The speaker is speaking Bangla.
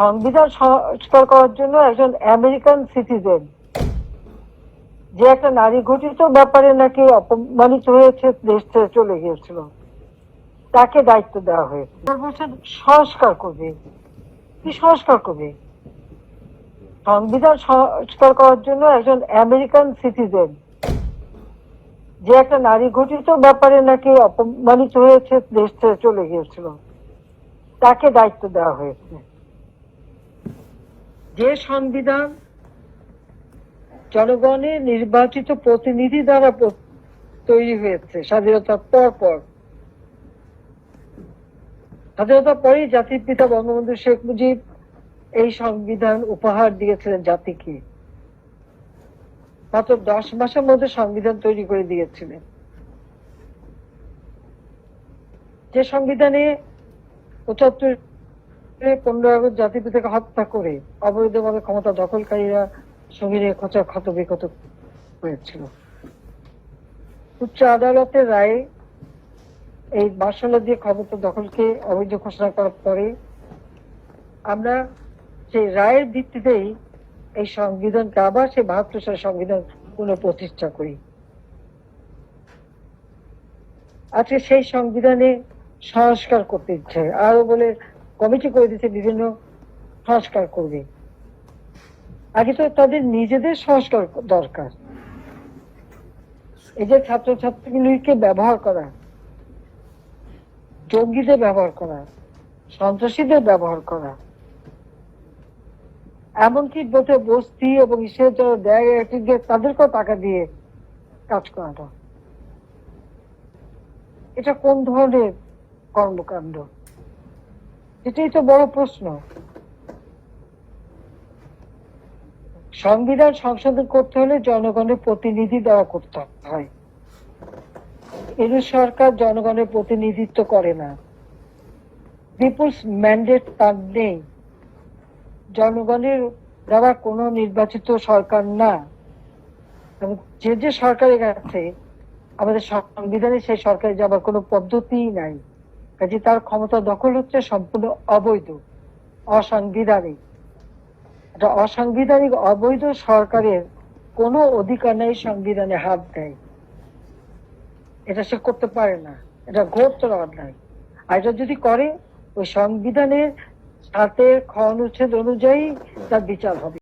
সংবিধান সংস্কার করার জন্য একজন আমেরিকান সিটিজেন। যে একটা নারী ঘটিত ব্যাপারে নাকি অপমানিত হয়েছে, দেশ ছেড়ে চলে গিয়েছিল, তাকে দায়িত্ব দেওয়া হয়েছে। সংস্কার করবে। কি সংস্কার করবে? সংবিধান সংস্কার করার জন্য একজন আমেরিকান সিটিজেন। যে একটা নারী ঘটিত ব্যাপারে নাকি অপমানিত হয়েছে, দেশ ছেড়ে চলে গিয়েছিল, তাকে দায়িত্ব দেওয়া হয়েছে। যে সংবিধান জনগণের নির্বাচিত প্রতিনিধি দ্বারা তৈরি হয়েছে, স্বাধীনতার পর পর স্বাধীনতার পরেই জাতির পিতা বঙ্গবন্ধু শেখ মুজিব এই সংবিধান উপহার দিয়েছিলেন জাতিকে। মাত্র দশ মাসের মধ্যে সংবিধান তৈরি করে দিয়েছিলেন। যে সংবিধানে পঁচাত্তর আগস্ট জাতির হত্যা করে, অবৈধভাবে ক্ষমতা দখলকারীরা সঙ্গীরে খোঁচা ক্ষত বিক্ষত হয়েছিল উচ্চ আদালতের রায়ে এই মার্শাল দিয়ে ক্ষমতা দখলকে অবৈধ ঘোষণা করার পরে আমরা সেই রায়ের ভিত্তিতেই এই সংবিধানকে আবার সেই বাহাত্তর সালের সংবিধান পুনঃপ্রতিষ্ঠা করি। আজকে সেই সংবিধানে সংস্কার করতে ইচ্ছে আরও বলে কমিটি করে দিচ্ছে বিভিন্ন সংস্কার করবে। আগে তো তাদের নিজেদের সংস্কার দরকার। এই যে ছাত্রছাত্রীগুলিকে ব্যবহার করা, জঙ্গিদের ব্যবহার করা, সন্ত্রাসীদের ব্যবহার করা, এমনকি বোধে বস্তি এবং ইসের যারা দেয় তাদেরকেও টাকা দিয়ে কাজ করাটা। এটা কোন ধরনের কর্মকাণ্ড? এটাই তো বড় প্রশ্ন। সংবিধান সংশোধন করতে হলে জনগণের প্রতিনিধি দেওয়া করতে হয়। এর সরকার জনগণের প্রতিনিধিত্ব করে না। পিপুলস ম্যান্ডেট তার নেই। জনগণের দ্বারা কোনো নির্বাচিত সরকার না। যে যে সরকারের কাছে আমাদের সংবিধানে সেই সরকারে যাবার কোনো পদ্ধতিই নাই। কাজে তার ক্ষমতা দখল হচ্ছে সম্পূর্ণ অবৈধ, অসাংবিধানিক। এটা অসাংবিধানিক, অবৈধ সরকারের কোনো অধিকার নেই, সংবিধানে হাত দেয়। এটা সে করতে পারে না। এটা ঘোরতর অন্যায়। আর এটা যদি করে, ওই সংবিধানের সাথে খ অনুচ্ছেদ অনুযায়ী তার বিচার হবে।